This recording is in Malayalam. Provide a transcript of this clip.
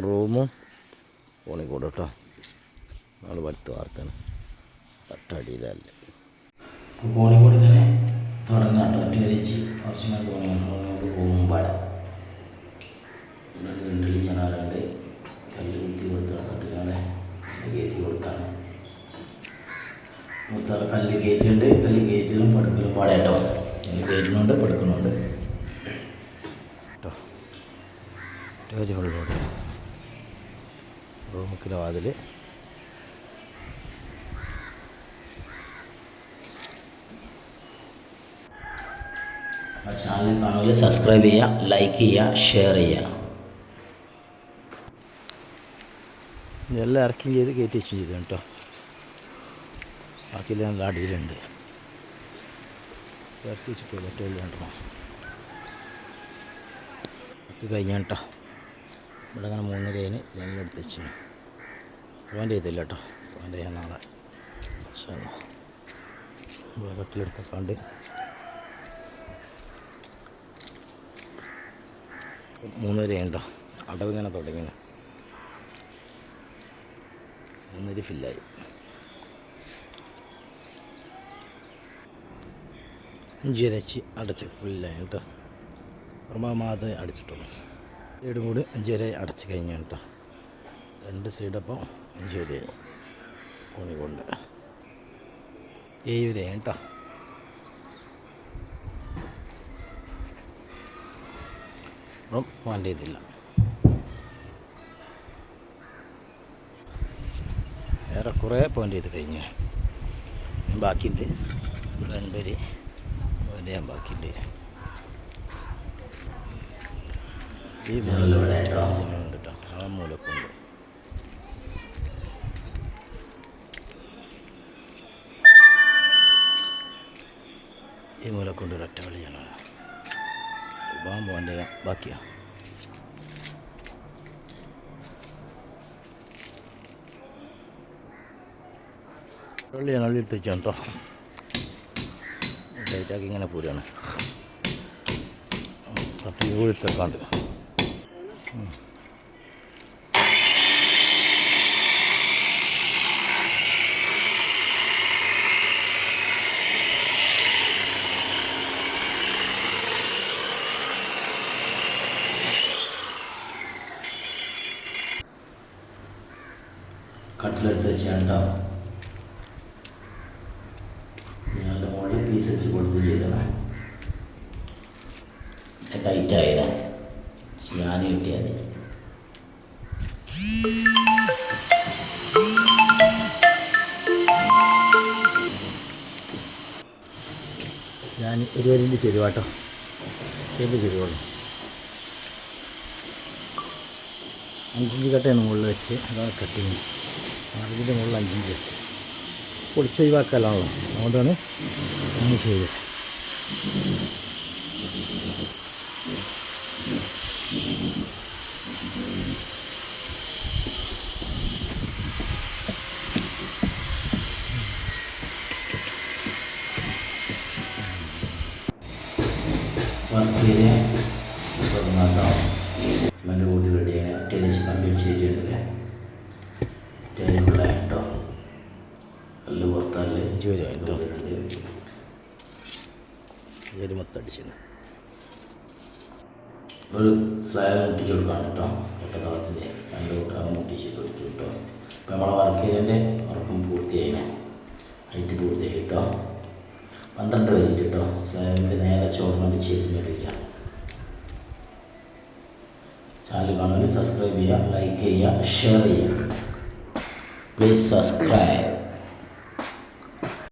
റൂമും. കോണിക്കൂട് കേട്ടോ നമ്മൾ വലുത്ത് വാർത്താണ് തട്ടടിയിലല്ലേ. കോണിക്കോട് ഇങ്ങനെ തുടങ്ങാം. വലിച്ച് കുറച്ച് പോകും പാടാം. രണ്ടലി ജനാലുണ്ട് കല്ല് കുത്തി കൊടുത്താണ് കട്ടിലാണ് കല്ല് കയറ്റി കൊടുത്താണ്. മൂത്താറ് കല്ല് കയറ്റുണ്ട് കല്ല് കയറ്റിലും പടുക്കലും പാടെ കേട്ടോ. കല്ല് കയറ്റുന്നുണ്ട് പടുക്കുന്നുണ്ട്. കേട്ടോ റൂമിക്കിലെ വാതിൽ ആ ചാനൽ സബ്സ്ക്രൈബ് ചെയ്യുക ലൈക്ക് ചെയ്യുക ഷെയർ ചെയ്യുക. എല്ലാം ഇറക്കി ചെയ്ത് കയറ്റി വെച്ചും ചെയ്തു കേട്ടോ. ബാക്കിയെല്ലാം നല്ല അടിയിലുണ്ട്. ഇറക്കി വെച്ചിട്ടില്ല ഏറ്റവും രണ്ടെണ്ണം. ഇത് കഴിഞ്ഞ കേട്ടോ. ഇവിടെ അങ്ങനെ മൂന്ന് ലൈന് ജനലെടുത്ത് വെച്ചു പോയിന്റ് ചെയ്തില്ല കേട്ടോ. പോയിന്റ് ചെയ്യാൻ നാളെ. ഇവിടെ കട്ടിലെടുത്തൊക്കെ മൂന്നര ഉണ്ടോ? അടവ് ഇങ്ങനെ തുടങ്ങി. മൂന്നര ഫില്ലായി. അഞ്ചരച്ച് അടച്ച് ഫുള്ളായി കേട്ടോ. പ്രമാമാതെ അടച്ചിട്ടുള്ളൂ. സൈഡും കൂടി അഞ്ചര അടച്ച് കഴിഞ്ഞു കേട്ടോ. രണ്ട് സൈഡപ്പം അഞ്ചരയായി കോണി കൊണ്ട് ഏഴ് വരെ കേട്ടോ. അപ്പം വേണ്ട ഇതില്ല. വേറെ കുറേ പോയിന്റ് ചെയ്ത് കഴിഞ്ഞു ബാക്കിയുണ്ട്. രണ്ടുപേര് പോയിന്റ് ചെയ്യാൻ ബാക്കിയുണ്ട്. ഈ മൂലക്കൂടെ കേട്ടോ ആ മൂലക്കുണ്ട്. ഈ മൂലക്കുണ്ട് ഒരൊറ്റ കളിയാണ് പോകാൻ പോകേണ്ട ബാക്കിയാ. വെള്ളി ഞാൻ എടുത്ത് വെച്ചാൽ കേട്ടോ ടൈറ്റാക്കി ഇങ്ങനെ പോരുകയാണ് തട്ടി ഊഴിത്തെക്കാണ്ട് കട്ടിലെടുത്ത് വെച്ച് കണ്ടോ ഞങ്ങളുടെ മുകളിൽ പീസ് വെച്ച് കൊടുത്ത് ചെയ്തതാണ് ടൈറ്റ് ഞാൻ കിട്ടിയാൽ മതി ഞാൻ ചെരുവ ചെരുവാട്ടോ. എന്ത് ചെരുവുള്ളൂ അഞ്ചിഞ്ച് കട്ടയാണ് മുകളിൽ വെച്ച്. അതാണ് കട്ടിങ് ആറിഞ്ചിന്റെ മുകളിൽ അഞ്ചിഞ്ച് വെച്ച്. പൊളിച്ചൊഴിവാക്കാനാണല്ലോ അതുകൊണ്ടാണ് അങ്ങനെ ചെയ്തത്. വർക്ക് ചെയ്ത് തുടങ്ങാട്ടോ സിമെന്റ് കൂട്ടി റെഡിയാണ് ടൈൽസ് കംപ്ലീറ്റ് ചെയ്തിട്ടുണ്ടല്ലേ ടൈലുള്ള കേട്ടോ കല്ല് പുറത്താൽ അഞ്ച് വരെ കേട്ടോ ചെരു മൊത്തം അടിച്ചത് ഒരു സ്ലാബ് മുട്ടിച്ച് കൊടുക്കാൻ കേട്ടോ കൊട്ടത്തളത്തിൽ രണ്ട് കൂട്ടം മുട്ടിച്ച് കൊടുത്തു കേട്ടോ. അപ്പോൾ നമ്മളെ വർക്ക് ചെയ്തതിന്റെ ഉറക്കം പൂർത്തിയായിനെ ഹൈറ്റ് പൂർത്തിയായി കേട്ടോ. പന്ത്രണ്ട് കഴിഞ്ഞിട്ട് കേട്ടോ സ്ലാബിന്റെ നേരെ ചോർന്ന് ചെരിഞ്ഞിടില്ല ചാനൽ കാണുമെങ്കിൽ സബ്സ്ക്രൈബ് ചെയ്യുക ലൈക്ക് ചെയ്യുക ഷെയർ ചെയ്യുക. Please subscribe